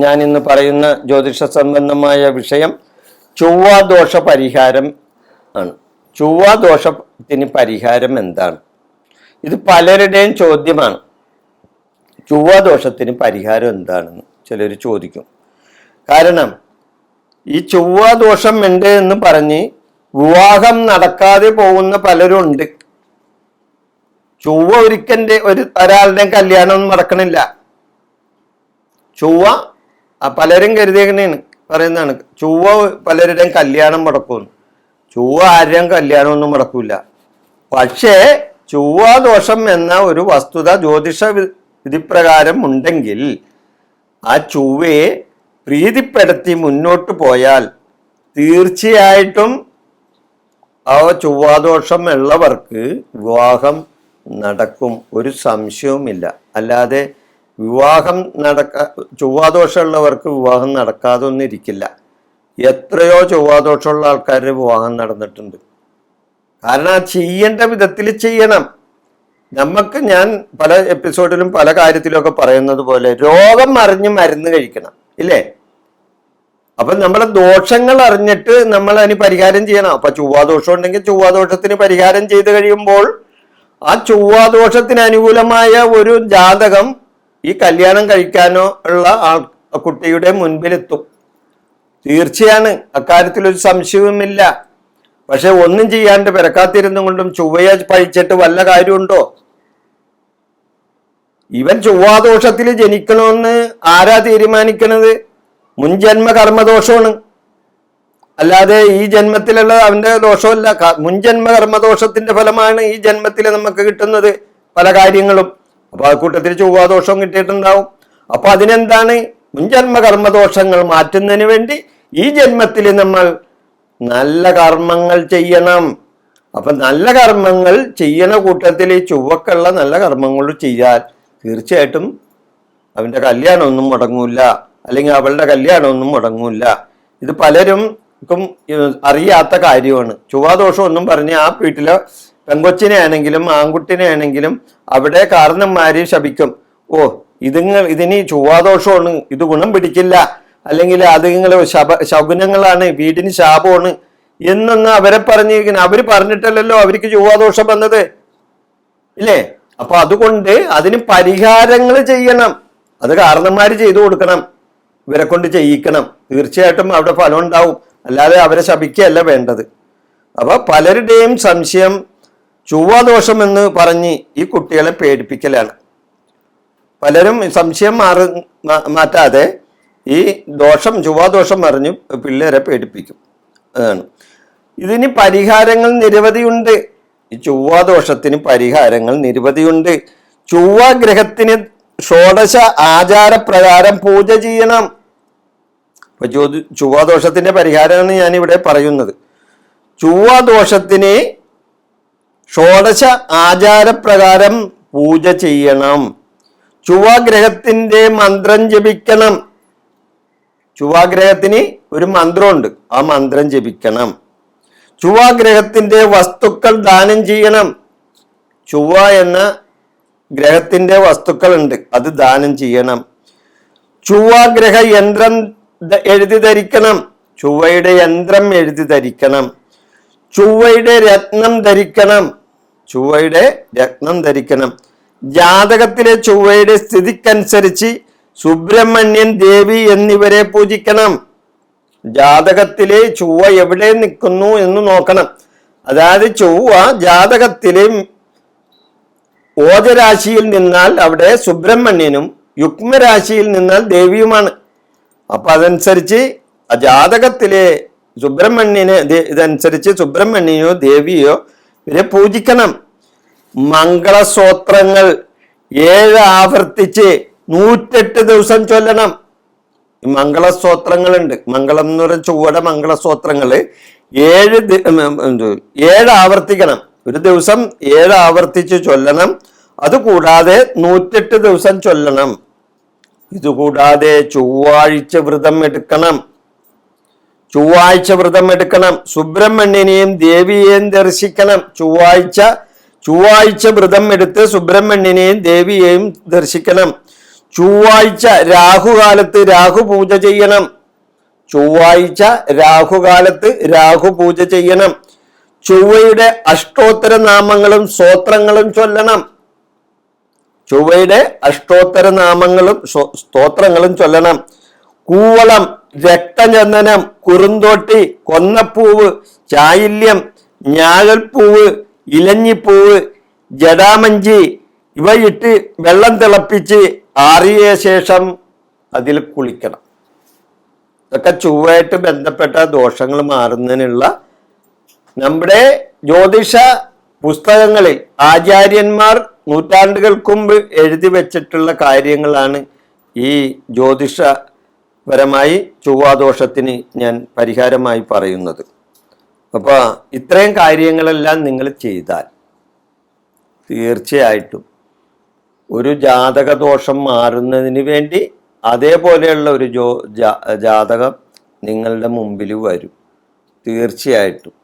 ഞാൻ ഇന്ന് പറയുന്ന ജ്യോതിഷ സംബന്ധമായ വിഷയം ചൊവ്വാദോഷ പരിഹാരം ആണ്. ചൊവ്വാദോഷത്തിന് പരിഹാരം എന്താണ്? ഇത് പലരുടെയും ചോദ്യമാണ്. ചൊവ്വാദോഷത്തിന് പരിഹാരം എന്താണെന്ന് ചിലർ ചോദിക്കും. കാരണം ഈ ചൊവ്വാദോഷം ഉണ്ട് എന്ന് പറഞ്ഞ് വിവാഹം നടക്കാതെ പോകുന്ന പലരുണ്ട്. ചൊവ്വ ഒരിക്കന്റെ ഒരു ഒരാളുടെയും കല്യാണം നടക്കണില്ല. ചൊവ്വ പലരും കരുതിയങ്ങനെയാണ് പറയുന്നതാണ് ചൊവ്വ പലരുടെയും കല്യാണം മുടക്കും ചൊവ്വ ആരുടെയും കല്യാണമൊന്നും മുടക്കൂല. പക്ഷേ ചൊവ്വാദോഷം എന്ന ഒരു വസ്തുത ജ്യോതിഷ വിധിപ്രകാരം ഉണ്ടെങ്കിൽ ആ ചൊവ്വയെ പ്രീതിപ്പെടുത്തി മുന്നോട്ട് പോയാൽ തീർച്ചയായിട്ടും ആ ചൊവ്വാദോഷം ഉള്ളവർക്ക് വിവാഹം നടക്കും. ഒരു സംശയവുമില്ല. അല്ലാതെ വിവാഹം നടക്ക ചൊവ്വാദോഷമുള്ളവർക്ക് വിവാഹം നടക്കാതെ ഒന്നും ഇരിക്കില്ല എത്രയോ ചൊവ്വാദോഷമുള്ള ആൾക്കാരുടെ വിവാഹം നടന്നിട്ടുണ്ട്. കാരണം ചെയ്യേണ്ട വിധത്തിൽ ചെയ്യണം. നമുക്ക് ഞാൻ പല എപ്പിസോഡിലും പല കാര്യത്തിലൊക്കെ പറയുന്നത് പോലെ രോഗം അറിഞ്ഞ് മരുന്ന് കഴിക്കണം ഇല്ലേ? അപ്പൊ നമ്മളെ ദോഷങ്ങൾ അറിഞ്ഞിട്ട് നമ്മൾ അതിന് പരിഹാരം ചെയ്യണം. അപ്പൊ ചൊവ്വാദോഷം ഉണ്ടെങ്കിൽ ചൊവ്വാദോഷത്തിന് പരിഹാരം ചെയ്ത് കഴിയുമ്പോൾ ആ ചൊവ്വാദോഷത്തിന് അനുകൂലമായ ഒരു ജാതകം ഈ കല്യാണം കഴിക്കാനോ ഉള്ള ആൾ കുട്ടിയുടെ മുൻപിലെത്തും. തീർച്ചയാണ് അക്കാര്യത്തിൽ ഒരു സംശയവുമില്ല. പക്ഷെ ഒന്നും ചെയ്യാണ്ട് പിറക്കാത്തിരുന്നും കൊണ്ടും ചൊവ്വയെ പഴിച്ചിട്ട് വല്ല കാര്യമുണ്ടോ? ഇവൻ ചൊവ്വാദോഷത്തിൽ ജനിക്കണമെന്ന് ആരാ തീരുമാനിക്കണത്? മുൻജന്മ കർമ്മദോഷമാണ് അല്ലാതെ ഈ ജന്മത്തിലുള്ള അവന്റെ ദോഷമല്ല. മുൻജന്മ കർമ്മദോഷത്തിന്റെ ഫലമാണ് ഈ ജന്മത്തിൽ നമുക്ക് കിട്ടുന്നത് പല കാര്യങ്ങളും. അപ്പൊ ആ കൂട്ടത്തിൽ ചൊവ്വാദോഷം കിട്ടിയിട്ടുണ്ടാവും. അപ്പൊ അതിനെന്താണ്? മുൻജന്മ കർമ്മദോഷങ്ങൾ മാറ്റുന്നതിന് വേണ്ടി ഈ ജന്മത്തിൽ നമ്മൾ നല്ല കർമ്മങ്ങൾ ചെയ്യണം. അപ്പൊ നല്ല കർമ്മങ്ങൾ ചെയ്യണ കൂട്ടത്തിൽ ഈ ചൊവ്വക്കുള്ള നല്ല കർമ്മങ്ങൾ ചെയ്യാൻ തീർച്ചയായിട്ടും അവന്റെ കല്യാണമൊന്നും മുടങ്ങൂല. അല്ലെങ്കിൽ അവളുടെ കല്യാണമൊന്നും മുടങ്ങൂല. ഇത് പലരും അറിയാത്ത കാര്യമാണ്. ചൊവ്വാദോഷം ഒന്നും പറഞ്ഞ് ആ വീട്ടിലെ പെങ്കൊച്ചിനെ ആണെങ്കിലും ആൺകുട്ടിനെ ആണെങ്കിലും അവിടെ കാരണന്മാര് ശപിക്കും. ഓ ഇതിങ്ങൾ ഇതിന് ചൊവ്വാദോഷമാണ്. ഇത് ഗുണം പിടിക്കില്ല. അല്ലെങ്കിൽ അത് നിങ്ങൾ ശപ ശകുനങ്ങളാണ്. വീടിന് ശാപമാണ്. എന്നൊന്ന് അവരെ പറഞ്ഞിരിക്കുന്നു. അവർ പറഞ്ഞിട്ടല്ലല്ലോ അവർക്ക് ചൊവ്വാദോഷം വന്നത്. ഇല്ലേ? അപ്പൊ അതുകൊണ്ട് അതിന് പരിഹാരങ്ങൾ ചെയ്യണം. അത് കാരണന്മാർ ചെയ്തു കൊടുക്കണം. ഇവരെ കൊണ്ട് ചെയ്യിക്കണം. തീർച്ചയായിട്ടും അവിടെ ഫലം ഉണ്ടാവും. അല്ലാതെ അവരെ ശപിക്കുകയല്ല വേണ്ടത്. അപ്പൊ പലരുടെയും സംശയം ചൊവ്വാദോഷം എന്ന് പറഞ്ഞ് ഈ കുട്ടികളെ പേടിപ്പിക്കലാണ്. പലരും സംശയം മാറി മാറ്റാതെ ഈ ദോഷം ചൊവ്വാദോഷം പറഞ്ഞ് പിള്ളേരെ പേടിപ്പിക്കും. അതാണ്. ഇതിന് പരിഹാരങ്ങൾ നിരവധിയുണ്ട്. ഈ ചൊവ്വാദോഷത്തിന് പരിഹാരങ്ങൾ നിരവധിയുണ്ട്. ചൊവ്വാ ഗ്രഹത്തിന് ഷോഡശ ആചാരപ്രകാരം പൂജ ചെയ്യണം. ജ്യോതി ചൊവ്വാദോഷത്തിന്റെ പരിഹാരമാണ് ഞാൻ ഇവിടെ പറയുന്നത്. ചൊവ്വാദോഷത്തിന് ഷോഡശ ആചാരപ്രകാരം പൂജ ചെയ്യണം. ചൊവ്വാഗ്രഹത്തിന്റെ മന്ത്രം ജപിക്കണം. ചുവാഗ്രഹത്തിന് ഒരു മന്ത്രമുണ്ട്. ആ മന്ത്രം ജപിക്കണം. ചൊവ്വാഗ്രഹത്തിന്റെ വസ്തുക്കൾ ദാനം ചെയ്യണം. ചുവ എന്ന ഗ്രഹത്തിന്റെ വസ്തുക്കളുണ്ട്. അത് ദാനം ചെയ്യണം. ചുവാഗ്രഹ യന്ത്രം എഴുതി ധരിക്കണം. ചുവയുടെ യന്ത്രം എഴുതി ധരിക്കണം. ചുവയുടെ രത്നം ധരിക്കണം. ചൊവ്വയുടെ രത്നം ധരിക്കണം. ജാതകത്തിലെ ചൊവ്വയുടെ സ്ഥിതിക്കനുസരിച്ച് സുബ്രഹ്മണ്യൻ ദേവി എന്നിവരെ പൂജിക്കണം. ജാതകത്തിലെ ചൊവ്വ എവിടെ നിൽക്കുന്നു എന്ന് നോക്കണം. അതായത് ചൊവ്വ ജാതകത്തിലെ ഓജരാശിയിൽ നിന്നാൽ അവിടെ സുബ്രഹ്മണ്യനും യുഗ്മരാശിയിൽ നിന്നാൽ ദേവിയുമാണ്. അപ്പൊ അതനുസരിച്ച് ജാതകത്തിലെ സുബ്രഹ്മണ്യനെ ഇതനുസരിച്ച് സുബ്രഹ്മണ്യനോ ദേവിയോ ഇവരെ പൂജിക്കണം. മംഗളസ്തോത്രങ്ങൾ ഏഴ് ആവർത്തിച്ച് നൂറ്റെട്ട് ദിവസം ചൊല്ലണം. മംഗളസ്തോത്രങ്ങളുണ്ട് മംഗളം എന്ന് പറയുന്ന ചൊവ്വയുടെ മംഗളസ്തോത്രങ്ങൾ ഏഴ് ഏഴ് ആവർത്തിക്കണം. ഒരു ദിവസം ഏഴ് ആവർത്തിച്ച് ചൊല്ലണം. അതുകൂടാതെ നൂറ്റെട്ട് ദിവസം ചൊല്ലണം. ഇതുകൂടാതെ ചൊവ്വാഴ്ച വ്രതം എടുക്കണം. ചൊവ്വാഴ്ച വ്രതം എടുക്കണം. സുബ്രഹ്മണ്യനെയും ദേവിയെയും ദർശിക്കണം. ചൊവ്വാഴ്ച ചൊവ്വാഴ്ച വ്രതം എടുത്ത് സുബ്രഹ്മണ്യനെയും ദേവിയെയും ദർശിക്കണം. ചൊവ്വാഴ്ച രാഹുകാലത്ത് രാഹു പൂജ ചെയ്യണം. ചൊവ്വാഴ്ച രാഹുകാലത്ത് രാഹു പൂജ ചെയ്യണം. ചൊവ്വയുടെ അഷ്ടോത്തര നാമങ്ങളും സ്തോത്രങ്ങളും ചൊല്ലണം. ചൊവ്വയുടെ അഷ്ടോത്തര നാമങ്ങളും സ്തോത്രങ്ങളും ചൊല്ലണം. കൂവളം രക്തചന്ദനം കുറുന്തോട്ടി കൊന്നപ്പൂവ് ചായില്യം ഞാകൽപ്പൂവ് ഇലഞ്ഞിപ്പൂവ് ജടാമഞ്ചി ഇവയിട്ട് വെള്ളം തിളപ്പിച്ച് ആറിയ ശേഷം അതിൽ കുളിക്കണം. ഇതൊക്കെ ചൊവ്വായിട്ട് ബന്ധപ്പെട്ട ദോഷങ്ങൾ മാറുന്നതിനുള്ള നമ്മുടെ ജ്യോതിഷ പുസ്തകങ്ങളിൽ ആചാര്യന്മാർ നൂറ്റാണ്ടുകൾക്ക് മുമ്പ് എഴുതി വെച്ചിട്ടുള്ള കാര്യങ്ങളാണ് ഈ ജ്യോതിഷപരമായി ചൊവ്വാദോഷത്തിന് ഞാൻ പരിഹാരമായി പറയുന്നത്. അപ്പോൾ ഇത്രയും കാര്യങ്ങളെല്ലാം നിങ്ങൾ ചെയ്താൽ തീർച്ചയായിട്ടും ഒരു ജാതക ദോഷം മാറുന്നതിന് വേണ്ടി അതേപോലെയുള്ള ഒരു ജാ- ജാതകം നിങ്ങളുടെ മുമ്പിൽ വരും. തീർച്ചയായിട്ടും.